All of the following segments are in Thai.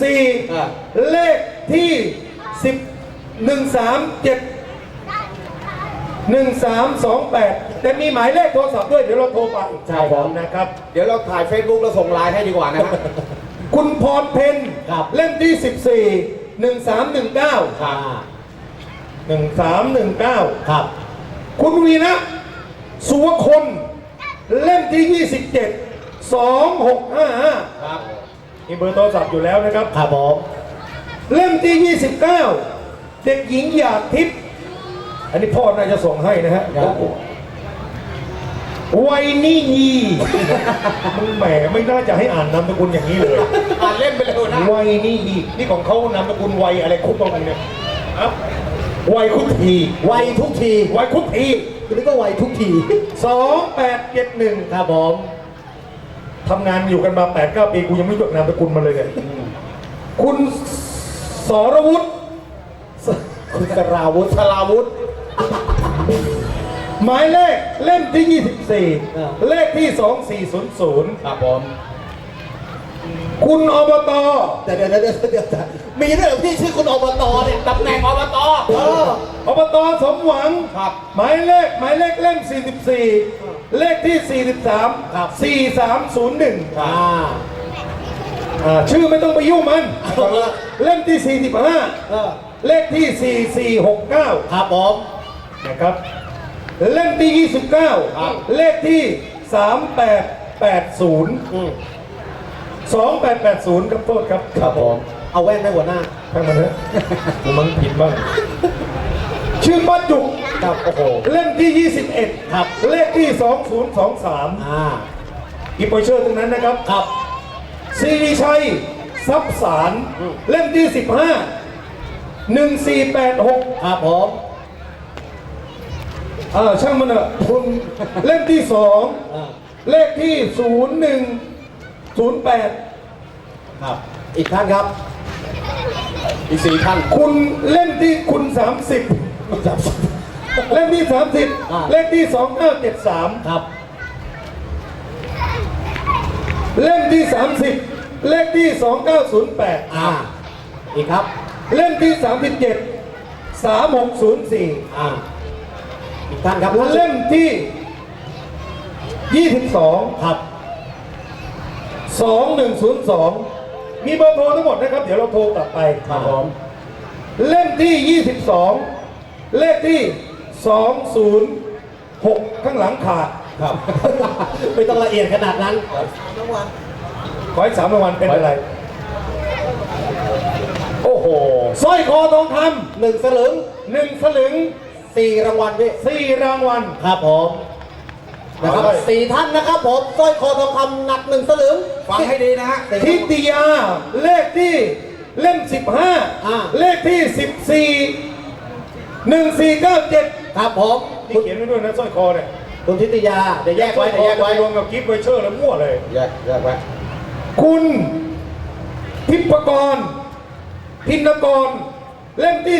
14อ่าเลขที่10 137 1328แต่มีหมายเลขโทรศัพท์ด้วย เดี๋ยวเราโทรไปใช่ครับ นะครับ เดี๋ยวเราถ่าย Facebook แล้วส่งไลน์ให้ดีกว่านะฮะ คุณพรเพนครับ เล่มที่14 1319อ่า1319ครับ คุณวีนะสุวคน เล่มที่ 27 2655 ครับ มีเบอร์โทรศัพท์อยู่แล้วนะครับ ครับผมเล่มที่ 29 เด็กหญิงหยาดทิพย์อันนี้พ่อน่าจะส่งให้นะฮะครับวัยนี่ยีมึงแหมไม่น่าจะให้อ่านนามสกุลอย่างนี้เลย อ่านเล่นไปเร็วนะวัยนี่ยีนี่ของเขานามสกุลวัยอะไรคุกตรงกันเนี่ยครับวัยคุทีไวทุกทีวัยคุทีคุณนี่ก็ไวทุกที สองแปดเจ็ดหนึ่งครับผม ทำงานอยู่กันมา8ปดเปีกูยังไม่จดนามสกุลมาเลยเนี่ยคุณสรวุฒิคุณสราวุธสลาวุธหมายเลขเล่มที่อ่า24 เลขที่ 2400 ครับผม คุณอบตเดี๋ยวเดี๋ยวเดี๋ยวเดี๋ยวมีด้วยเหรอพี่ชื่อคุณอบตเนี่ยตำแหน่งอบตเอออบตสมหวัง ครับ หมายเลขหมายเลขเล่ม 44 เลขที่ 43 ครับ 4301อ่าอ่าชื่อไม่ต้องไปยุ่งมันเอาละเล่มที่ เออ45 เลขที่ 4469 ครับผม นะครับ เล่มที่ ครับ 29 เลขที่ 3880 อืม2880 ครับโทษครับครับผม เอาแว่นไหมหัวหน้าให้มันเถอะกูมันผิดบ้าง ชื่อป้าจุก ครับโอ้โหเล่มที่ 21 ครับ เลขที่ 2023อ่าอีโปรเชอร์ตรงนั้นนะครับครับซีรีชัยทรัพย์สารอืมเล่มที่ 15 1486ครับผมอ่าช่างมันเถอะคุณเล่มที่อ่า2เลขที่ 0108 ครับ อีกท่านครับ อีกสี่ท่าน คุณเล่มที่คุณ 30 เล่มที่อ่า30 เลขที่ 2973 ครับ เล่มที่ 30 เลขที่ 2908 อ่า อีกครับ เล่มที่ 37 3604 อ่า อีกท่านครับเล่มที่ 22 ครับ 2102 มีเบอร์โทรทั้งหมดนะครับ เดี๋ยวเราโทรกลับไปครับผมเล่มที่ 22 เลขที่ 206 ข้างหลังขาดครับ ไม่ต้องละเอียดขนาดนั้น ขอให้สามรางวัลเป็นอะไร โอ้โหสร้อยคอทองคหนึ่งสลึงำหนึ่งสลึงสี่รางวัลพี่สี่รางวัล ครับผมนะครับเอาเลย สี่ท่านนะครับผมสร้อยคอทองคำหนักหนึ่งสลึง ฟังให้ดีนะฮะทิติยาเลขที่เล่ม อ่า 15 เลขที่ 14 1497 ครับผมนี่เขียนไว้ด้วยนะสร้อยคอเนี่ยคุณทิติยาเดี๋ยวแยกไว้เดี๋ยวแยกไว้รวมกับกิฟต์ไวเชอร์แล้วมั่วเลย แยกแยกไว้คุณทิพกรพินกร เล่มที่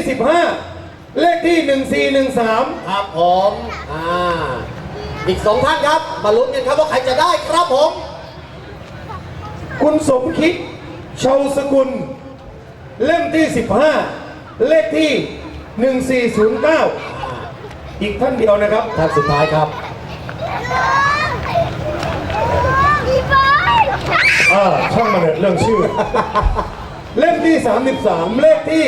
15 เลขที่ 1413 ครับผมอ่าอีกสองท่านครับ มาลุ้นกันครับว่าใครจะได้ครับผม คุณสมคิดชาวสกุล เล่มที่ 15 เลขที่ 1409 อีกท่านเดียวนะครับท่านสุดท้ายครับอ่าช่างมันเถอะเรื่องชื่อ เล่มที่ 33 เลขที่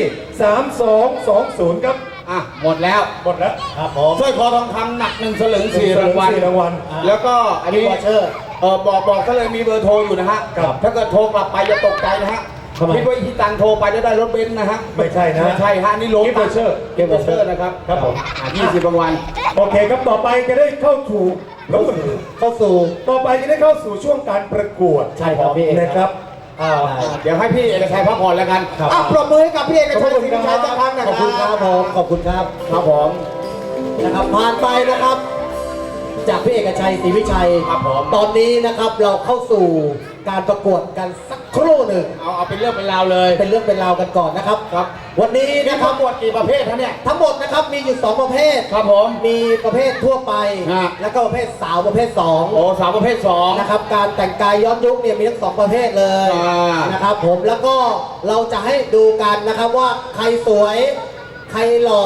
3220 ครับ อะ หมดแล้ว หมดแล้วครับผมสร้อยคอทองคำหนักหนึ่งสลึงสี่รางวัล สี่รางวัลแล้วก็อัอันนนี้นี้ วอเชอร์ เออบอกบอกก็เลยมีเบอร์โทรอยู่นะฮะ ครับ ถ้าเกิดโทรกลับไปจะตกใจนะฮะ ทำไมคิดว่าที่ตังโทรไปจะได้รถเบนซ์นะฮะไม่ใช่นะไม่ใช่ฮะนี่โล Gift voucher เก็บเบอร์เชอร์นะครับครับผมยี่สิบรางวัลโอเคครับต่อไปจะได้เข้าถูกเข้าสู่เข้าสู่ต่อไปจะได้เข้าสู่ช่วงการประกวดใช่ครับพี่เอกนะครับอ่าเดี๋ยวให้พี่เอกชัยพักผ่อนแล้วกันครับอะปรบมือให้กับพี่เอกชัยขอบคุณสิริชัยสักครั้งนะขอบคุณครับผมขอบคุณครับครับผมนะครับผ่านไปนะครับ จากพี่เอกชัยศรีวิชัยครับผมตอนนี้นะครับเราเข้าสู่ การประกวดกันสักครู่หนึ่งเอาเอาเป็นเรื่องเป็นราวเลย เป็นเรื่องเป็นราวกันก่อนนะครับครับ วันนี้นี่นะคปรับระกวดกี่ประเภทท่านเนี่ย ทั้งหมดนะครับมีอยู่สองประเภท ครับผม มีประเภททั่วไป ฮะ แล้วก็ประเภทสาวประเภทสองโอ้สาวประเภทสอง นะครับการแต่งกายย้อนยุคเนี่ยมีทั้งสองประเภทเลยอ่าน นะครับผมแล้วก็เราจะให้ดูกันนะครับว่าใครสวย ใครหล่อ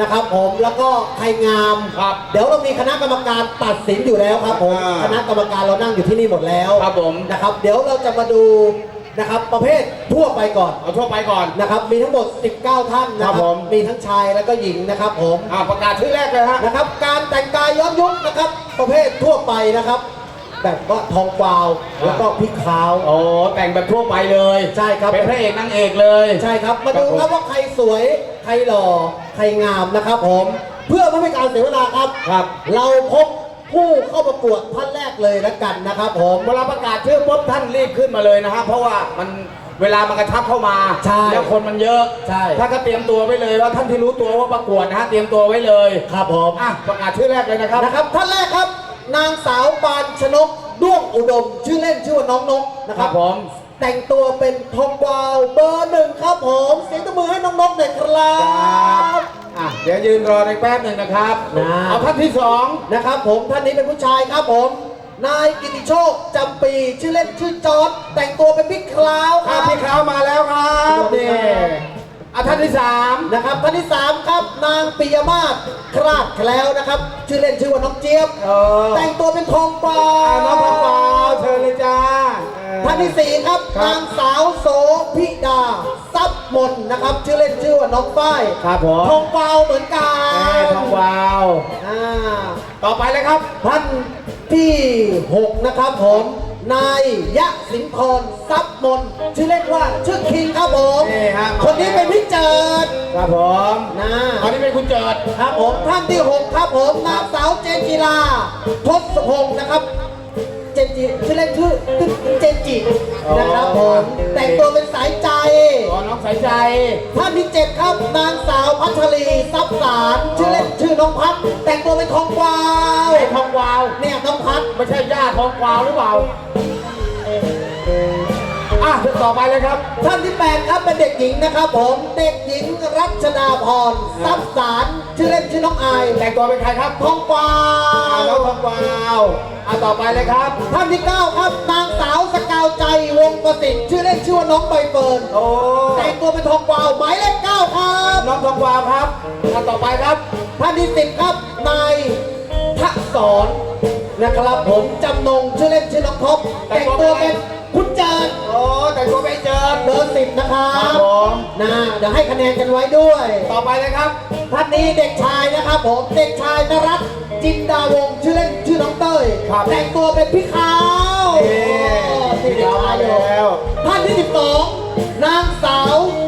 นะครับผมแล้วก็ใครงามครับเดี๋ยวเรามีคณะกรรมการตัดสินอยู่แล้วครับผมอ่าคณะกรรมการเรานั่งอยู่ที่นี่หมดแล้วครับผม นะครับ เดี๋ยวเราจะมาดูนะครับประเภททั่วไปก่อนเอาทั่วไปก่อน นะครับ มีทั้งหมด 19 ท่านนะคครัรับบผม มีทั้งชายและก็หญิงนะครับผม อ่าประกาศชื่อแรกเลยฮะ นะครับการแต่งกายย้อนยุคนะครับ ประเภททั่วไปนะครับ แบบว่าทองกวาวอ่าแล้วก็พริกขาว โอ้แต่งแบบทั่วไปเลยใช่ครับ เป็นพระเอกนางเอกเลยใช่ครับ มาดูครับว่าใครสวย ใครหล่อ ใครงามนะครับผม เพื่อไม่ให้การเสียเวลาครับ ครับ เราพบผู้เข้าประกวดท่านแรกเลยแล้วกันนะครับผมเวลาประกาศชื่อปุ๊บท่านรีบขึ้นมาเลยนะฮะเพราะว่ามันเวลามันกระชับเข้ามาใช่แล้วคนมันเยอะ ใช่ท่านก็เตรียมตัวไว้เลยว่าท่านที่รู้ตัวว่าประกวดนะฮะเตรียมตัวไว้เลย ครับผมอะประกาศชื่อแรกเลยนะครับ นะครับท่านแรกครับ นางสาวปานชนกด้วงอุดม ชื่อเล่นชื่อว่าน้องนกนะคครัรับบผม แต่งตัวเป็นทองกวาวเบอร์หนึ่งครับผมเสียงตบมือให้น้องนกหน่อยครับอะ เดี๋ยวยืนรอในแป๊บหนึ่งนะครับ นะ เอาท่านที่สองนะครับผมท่านนี้เป็นผู้ชายครับผม นายกิติโชคจำปีชื่อเล่นชื่อจอร์ดแต่งตัวเป็นบิ๊กคลาวคอะรับ พี่ขาวมาแล้วครับสวัสดีนี่ครับ อะท่านที่สามนะครับท่านที่สามครับนางปิยมาศคราดแคล้วนะครับ ชื่อเล่นชื่อว่าน้องเจี๊ยบ เออแต่งตัวเป็นทองกวาอะวน้องทองกวาวเชิญเลยจ้าเออ ท่านที่สี่ครับครับ นางสาวโสพิดาทรัพย์มนนะครับ ชื่อเล่นชื่อว่าน้องฝ้ายครับผมทองกวาวเหมือนกัเอ้ยนทองกวาว อ่า ต่อไปเลยครับ ท่านที่หกนะครับผม นายยะสินทรทรัพย์มนชื่อเล่นว่าชื่อคิงครับผมนี่ฮะคนนี้เป็นพี่เจิดครับผมนะอันนี้เป็นคุณเจิด ครับผมท่านที่หกครับผมนางสาวเจนจิลาทศพงศ์นะครับเจนจิชื่อเล่นชื่อเจนจินะครับผมแต่งตัวเป็นสายใจขอน้องสายใจท่านที่เจ็ดครับนางสาวพัชรีทรัพย์สารชื่อเล่นชื่อน้องพัดแต่งตัวเป็นทองกวาวไอ้ทองกวาวเนี่ยน้องพัดไม่ใช่ย่าทองกวาวหรือเปล่า อะต่อไปเลยครับ ท่านที่แปดครับเป็นเด็กหญิงนะครับผม เด็กหญิงรัชดาพรทรัพย์สารชื่อเล่นชื่อน้องอายแต่งตัวเป็นใครครับทองกวาอ่าวน้องทองกวาวอะต่อไปเลยครับ ท่านที่เก้าครับนางสาวสกาวใจวงประสิทธิ์ชื่อเล่นชื่อว่าน้องใบเฟิร์นโอ้แต่งตัวเป็นทองกวาวหมายเลขเก้าครับน้องทองกวาวครับอะต่อไปครับ ท่านที่สิบครับนายทะสอนนะครับผมจำนงชื่อเล่นชื่อน้องท็อปแต่งตัวเป็น คุณเจิดโอ้แต่งตัวเป็นเจิดเบอร์สิบนะครัครับบผมนะเดี๋ยวให้คะแนนกันไว้ด้วยต่อไปเลยครับ ท่านนี้เด็กชายนะครับผมเด็กชายนรัตน์จินดาวงศ์ชื่อเล่นชื่อน้องเต้ยครับแต่งตัวเป็นพี่ขาวเอ๊ะที่เด็กชายอยู่แล้ว ท่านที่สิบสองนางสาวชะชนกไห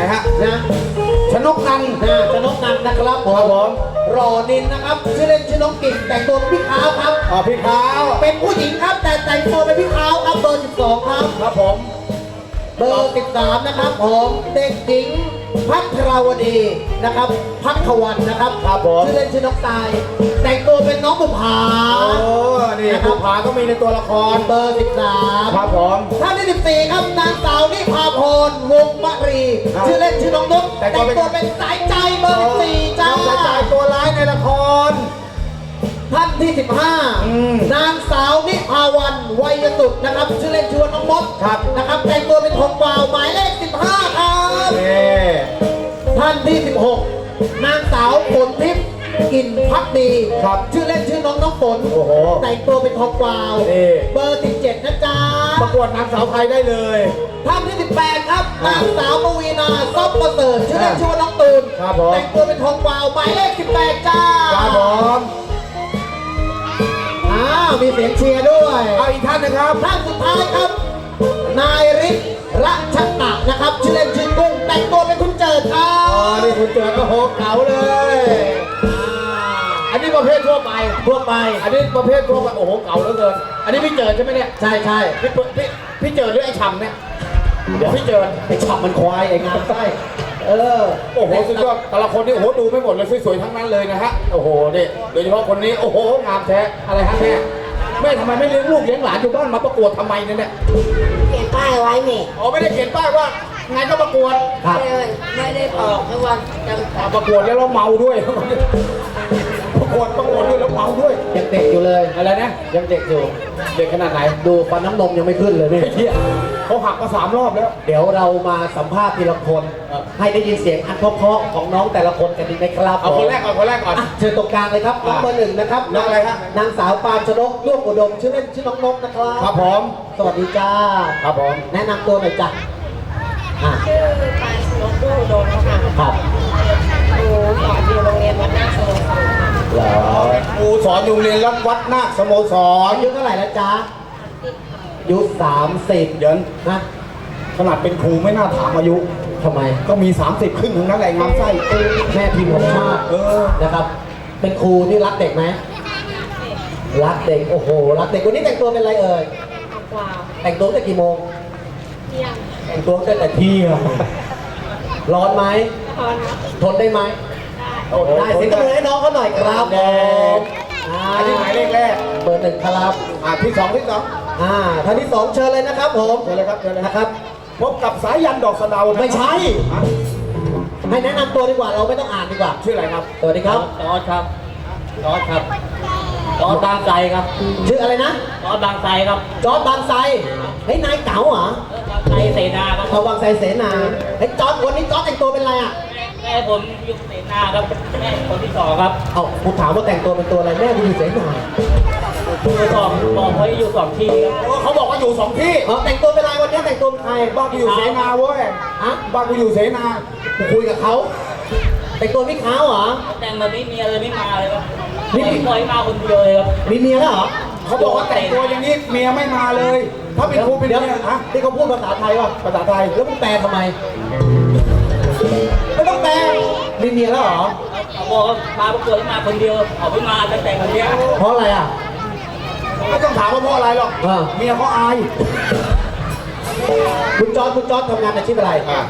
นฮะนะชนกนันนะชนกนันนะครับผครับผมมรอนินนะครับชื่อเล่นชื่อน้องกิ่งแต่งตัวเป็นพี่ขาวครับอ๋อพี่ขาวเป็นผู้หญิงครับ แต่แต่งตัวเป็นพี่ขาวครับเบอร์สิบสองครับครับผม เบอร์13นะครับผมเด็กหญิง พัทราวดีนะครับ พัทวันนะครับครับผม ชื่อเล่นชื่อน้องตาย แต่งตัวเป็นน้องบุภาโอ้นี่ผู้ผาก็มีในตัวละครเบอร์13ครับผมท่านที่14ครับนางสาวนิพาพรวงมะรี ครับชื่อเล่นชื่อน้องนกแต่แต่งงตัวเป็นตัวเป็นสายใจเบอร์14จ้า น้องสายใจตัวร้ายในละคร ท่านที่ อืม15 นางสาวนิพาวันวัยสุดนะครับ ชื่อเล่นชื่อว่าน้องมดครับ นะครับ แต่งตัวเป็นทองกวาวหมายเลข 15ครับนี่ ท่านที่ 16 นางสาวฝนทิพย์กลิ่นพักดีครับชื่อเล่นชื่อน้องน้องฝนโอ้โหแต่งตัวเป็นทองกวาวนี่ เบอร์ 17 นะจ๊ะ ประกวดนางสาวไทยได้เลย ท่านที่ 18 ครับ นางสาวปวีนาซอบประเสริฐชื่อเล่นชื่อว่าน้องตูนครับผม แต่งตัวเป็นทองกวาวหมายเลข 18 จ้าครับผมอ้าว มีเสียงเชียร์ด้วย เอาอีกท่านนะครับ ท่านสุดท้ายครับ นายฤทธิ์รัชตะนะครับ ชื่อเล่นชื่อกุ้ง คุณเจอโอ้โหเก๋าเลย อันนี้ประเภททั่วไป ทั่วไป อันนี้ประเภททั่วไปโอ้โหเก๋าเหลือเกิน อันนี้พี่เจิดใช่ไหมเนี่ย ใช่ใช่พี่เปิดพี่พี่เจิดหรือไอ้ฉ่ำเนี่ยเดี๋ยวพี่เจิดไอ้ฉับมันควายไอ้งามไส้เออ โอ้โหสุดยอดแต่ละคนนี่โอ้โหดูไม่หมดเลยสวยๆทั้งนั้นเลยนะฮะ โอ้โหนี่โดยเฉพาะคนนี้โอ้โหงามแท้ อะไรฮะแม่แม่ทำไมไม่เลี้ยงลูกเลี้ยงหลานอยู่บ้านมาประกวดทำไมเนี่ยเนี่ยเขียนป้ายไว้นี่ อ๋อไม่ได้เขียนป้ายว่าไงก็ประกวด ครับ ไม่ ได้ไม่ได้บอกทุกวันจำกัอ่าดประกวดแล้วเราเมาด้วย ประกวดประกวดด้วยแล้วเมาด้วย ยังเด็กอยู่เลย อะไรนะ ยังเด็กอยู่ เด็กขนาดไหน ดูฟันน้ำนมยังไม่ขึ้นเลยนี่ไอ้เหี้ยเขาหักมาสามรอบแล้ว เดี๋ยวเรามาสัมภาษณ์ทีละคน เออ ให้ได้ยินเสียงอันเพราะๆของน้องแต่ละคนกันดีไหมครับเอาคนแรกก่อนคนแรกก่อน อะเชิญตรงกลางเลยครับน้องเบอร์หนึ่งนะครับน้องอะไรครับ นางสาวปานชนกร่วมอุดมชื่อเล่นชื่อน้องนกนะครับ ครับผมสวัสดีจ้า ครับผม แนะนำตัวหน่อยจ้ะอะชื่อปานชนกตู้โดมค่ะ ครับครูสอนอยู่โรงเรียนวัดหน้าสโมสรค่ะเหรอครูสอนอยู่โรงเรียนรับวัดนาคสโมสรอายุเท่าไหร่แล้วจ๊ะอายุสามสิบเดี๋ยวนะขนาดเป็นครูไม่น่าถามอายุ ทำไม ก็มี 30ครึ่งทั้งนั้นแหละงามไส้แม่พิมพ์ของชาติเออ นะครับ เป็นครูที่รักเด็กไหมรักเด็ก โอ้โห รักเด็กวันนี้แต่งตัวเป็นอะไรเอ่ยกวาวแต่งตัวตั้งแต่กี่โมง เที่ยงแต่งตัวตั้งแต่เที่ยง ร้อนไหมพอนนะทนได้ไหมโอ้โหได้เสียงตบมือให้น้องเขาหน่อยครับผมอ่าอันนี้หมายเลขแรกเบอร์หนึ่งครับอ่าที่สองที่สองอ่าท่านที่สองเชิญเลยนะครับผมเชิญเลยครับเชิญเลยนะครับ พบกับสายยันดอกสะเดานะครับไม่ใช่อะให้แนะนำตัวดีกว่าเราไม่ต้องอ่านดีกว่าชื่ออะไรครับสวัสดีครับจอร์ดครับจอร์ดครับจอร์ดบางไทรครับ ชื่ออะไรนะจอร์ดบางไทรครับจอร์ดบางไทรเฮ้ยนายเก๋าเหรอเออบาง ไทรเสนาครับเอาบางไทรเสนาเฮ้ยจอร์ดวันนี้จอร์ดแต่งตัวเป็นอะไรอะแม่ผมอยู่เสนาครับแม่คนที่สองครับเอากูถามว่าแต่งตัวเป็นตัวอะไรแม่กูอยู่เสนาคนที่สองบอกเขาอยู่สองที่ครับโอ้เขาบอกว่าอยู่สองที่เออแต่งตัวเป็นอะไรวันนี้แต่งตัวเป็นใครบ้านกูอยู่เสนาเว้ยฮะบ้านกูอยู่เสนากูคุยกับเขาแต่งตัวพี่เขาเหรอแต่งแบบนี้เมียเลยไม่มาเลยครับนี่ปล่อยมาคนเดียวเลยครับมีเมียแล้วเหรอเขาบอกว่าแต่งตัวอย่างนี้เมียไม่มาเลย ถ้าเป็นครูเป็นเดี๋ยวเมียฮะที่เขาพูดภาษาไทยว่ะภาษาไทยแล้วมึงแปลทำไมไม่ต้องแปลมีเมียแล้วเหรอเขาบอกว่ามาประกวดมาคนเดียวเขาไม่มาจะแต่งคนเดียวเพราะอะไรอะไม่ต้องถามว่าเพราะอะไรหรอกอ่า เมียเขาอายคุณจอร์ดคุณจอร์ดทำงานอาชีพอะไรอะ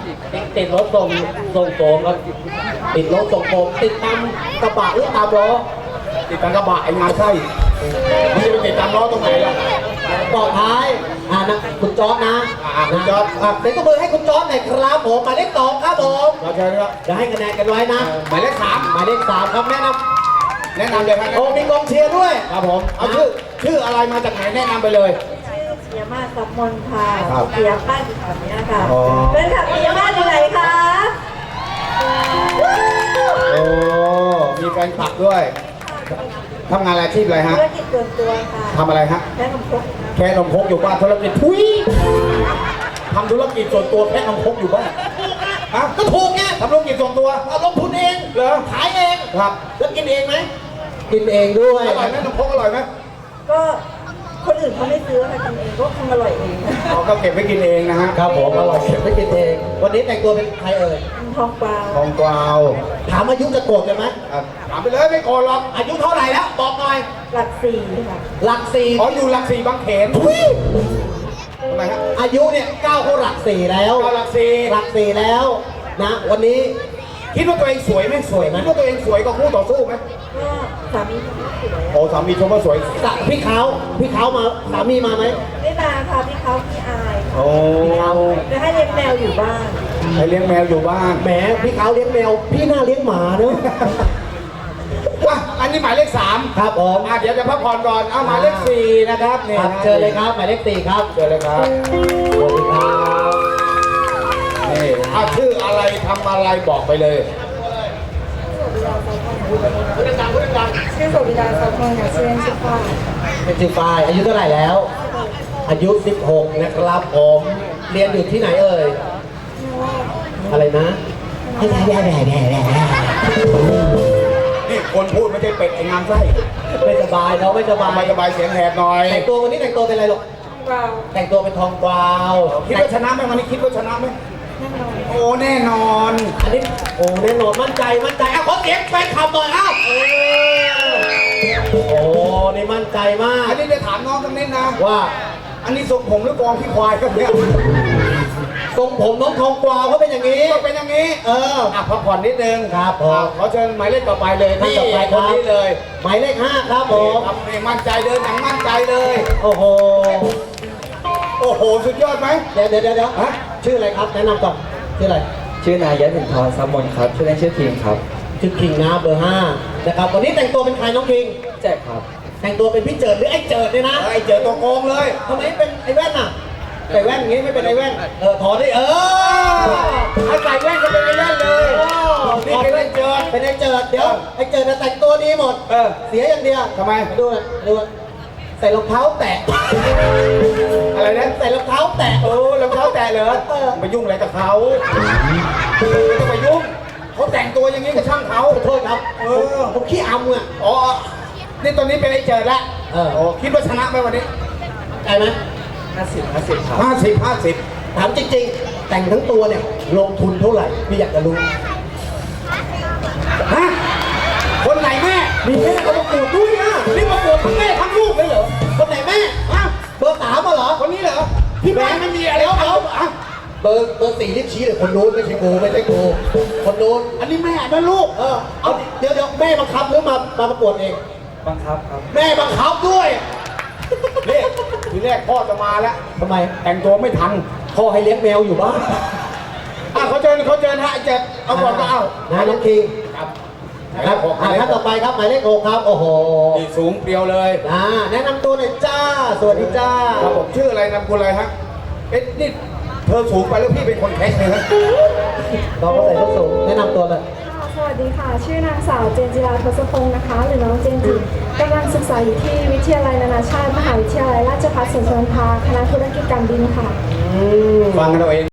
ติดรถส่งส่งโสมครับติดรถส่งโฟมติดตามกระบะหรือตามล้อติดตามกระบะไอ้งานไส้มันจะไปติดตามล้อตรงไหนล่ะต่อท้าย อ่านะคุณจอร์ดนะอ่าคุณจอร์จอะเดี๋ยวก็มือให้คุณจอร์ดหน่อยครับผมหมายเลขสองครับผมเราเชิญครับ จะให้คะแนนกันไว้นะ หมายเลขสามหมายเลขสามครับแนะนแนะนำเลยครับำโอ้มีกองเชียร์ด้วย ครับผม เอาชื่อ ชื่ออะไรมาจากไหนแนะนำไปเลยชื่อเสียมาสัมมนค่ะครับเสียป้ายอยู่แถวเนี้ยค่ะอ๋อ เป็นขับเสียมาอยู่ไหนคะโอ้ มีแฟนคลับด้วย ทำงานอาชีพอะไรฮะ ธุรกิจส่วนตัวค่ะทำอะไรฮะ แค่นมพกแค่นมพกอยู่บ้านธุรกิจทุยทำธุรกิจส่วนตัวแค่นมพกอยู่บ้านฮะก็ถูกไงทำธุรกิจส่วนตัวเอาลงทุนเองเหรอขายเองครับ แล้วกินเองไหมกินเองด้วยอร่อยไหมนมพกอร่อยไหมก็ คนอื่นเขาไม่ซื้อค่ะกินเองก็คงอร่อยเองเราก็เก็บไว้กินเองนะฮะครับผมอร่อยเก็บไว้กินเอง วันนี้แต่งตัวเป็นใครเอ่ยทองกวาวทองกวาวถามอายุจะโกรธกันไหมอะถามไปเลยไม่โกนหรอกอายุเท่าไหร่แล้วบอกหน่อยหลักสี่ค่ะหลักสี่อ๋ออยู่หลักสี่บางเขนทำไมฮะอายุเนี่ยก้าวเข้าหลักสี่แล้วเอาหลักสี่หลักสี่แล้วนะ วันนี้ คิดว่าตัวเองสวยไหมสวยไหมคิดว่าตัวเองสวยกว่าคู่ต่อสู้ไหมก็สามีเขาสวยโอ้สามีชมว่าสวยสะพี่เขาพี่เขามาสามีมาไหมไม่มาค่ะพี่เขาพี่อายโอ้จะให้เลี้ยงแมวอยู่บ้านให้เลี้ยงแมวอยู่บ้านแหมพี่เขาเลี้ยงแมว พี่น่าเลี้ยงหมาเนอะว่ะอันนี้หมายเลขสามครับผมอะเดี๋ยวจะพักผ่อนก่อนเอาหมายเลขสี่นะครับนี่ครับนะเชิญเลยครับหมายเลขสี่ครับเชิญเลยครับสวัสดีครับนี่ เอาชื่ออะไรทำอะไรบอกไปเลยชื่อโสบิดาสัพพงค่ะชื่อเล่นชื่อฟ้าเป็นจิฟายอายุเท่าไหร่แล้ว อายุ 16 นะครับผมเรียนอยู่ที่ไหนเอ่ยอะไรนะแย่แย่แย่แย่แย่นี่คนพูดไม่ใช่เป็ดไอ้งามไส้ไม่สบายเนาะไม่สบาทำไมยสบายเสียงแหบหน่อยแต่งตัววันนี้แต่งตัวเป็นอะไรหรอกกาวแต่งตัวเป็นทองกวาวคิดว่าชนะไหมวันนี้คิดว่าชนะไหม โอ้แน่นอน อันนี้โอ้แน่นอนมั่นใจมั่นใจอะขอเสียงแฟนคลับหน่อยอ้าวเออโอ้นี่มั่นใจมากอันนี้จะถามน้องกันนิดนะ ว่า อันนี้ทรงผมหรือกองพี่ควายครับเนี่ยททรงผมน้องทองกวาวเขาเป็นอย่างนี้ก็เป็นอย่างนี้ เอออะพักผ่อนนิดนึงครับผมอะขอเชิญหมายเลขต่อไปเลยท่านนี่ต่อไปคครันบนี้เลย หมายเลขห้าครับผมครับนี่มั่นใจเดินอย่างมั่นใจเลย โอ้โห โอ้โห สุดยอดไหมเดี๋ยวเดี๋ยวเดี๋ยวเดี๋ยวฮะ ชื่ออะไรครับ แนะนำก่อนชื่ออะไร ชื่อนายยะถึงทรซัมมนครับ ชื่อเล่นชื่อทีมครับ ชื่อคิงนะเบอร์ห้านะครับ วันนี้แต่งตัวเป็นใครน้องคิง แจ็คครับ แต่งตัวเป็นพี่เจิดหรือไอ้เจิดเนี่ยนะ ไอ้เจอตัวโกงเลยทำไมเป็นไอ้แว่นน่ะใส่แว่นอย่างงี้ไม่เป็นไอ้แว่น เออถอดดิเออถ้าใส่แว่นก็เป็นไอ้แว่นเลยนี่เป็นไอ้เจิดเป็นไอ้เจิดเดี๋ยวไอ้เจิดน่ะแต่งตัวดีหมด เออ เสียอย่างเดียวทำไมาดูนะดูนะ ใส่รองเท้าแตะ อะไรนะใส่รองเท้าแตะ เออรองเท้าแตะเหรอเออไปยุ่งอะไรกับเขาไม่ต้องไปยุ่งเขาแต่งตัวอย่างนี้กับช่างเขา ขอโทษครับเออผมขี้อำอะ อ๋อ นี่ตอนนี้เป็นไอ้เจิดละเออ โอ้คิดว่าชนะไหมวันนี้ใช่ไหม50 50ครับ ห้าสิบห้าสิบถามจริงๆ แต่งทั้งตัวเนี่ย ลงทุนเท่าไหร่พี่อยากจะรู้ ฮะ คนไหนแม่ มีแม่เขาประกวดด้วย อะนี่มาปวดทั้งแม่ทั้งลูกเลยเหรอ คนไหนแม่ฮะเบอร์สามมาเหรอ คนนี้เหรอ ที่บ้านไม่มีอะไรเดี๋ยวเขาเอาอะเบอร์เบอร์สี่รีบชี้เลยคนนู้นไม่ใช่กูไม่ใช่กูคนนู้น อันนี้แม่นั่นลูก เออ เอาเดี๋ยวเดี๋ยวแม่บังคับหรือมามาประกวดเอง บังคับครับ แม่บังคับด้วยนี่ทีแรกพ่อจะมาแล้วทำไม แต่งตัวไม่ทัน พ่อให้เลี้ยงแมวอยู่บ้านอะเขาเชิญเขาเชิญฮะไอ้เจ็ดเอาก่อนก็เอานะน้องคิงครับ นะครับอ่าท่านต่อไปครับหมายเลขหกครับ โอ้โหนี่สูงเปรียวเลยอ่าแนะนำตัวหน่อยจ้า สวัสดีจ้าครับผมชื่ออะไรนามกุลอะไรฮะเอ๊ะนี่เธอสูงไปแล้วพี่เป็นคนแคสเลยฮะน้องก็ใส่ส้นสูงแนะนำตัวเลย ค่ะสวัสดีค่ะ ชื่อนางสาวเจนจิราทศพงศ์นะคะ หรือน้องเจนจิกำลังศึกษาอยู่ที่วิทยาลัยนานาชาติ มหาวิทยาลัยราชภัฏสวนสุนันทาคณะธุรกิจการบินค่ะอืมฟังกันเอาเอง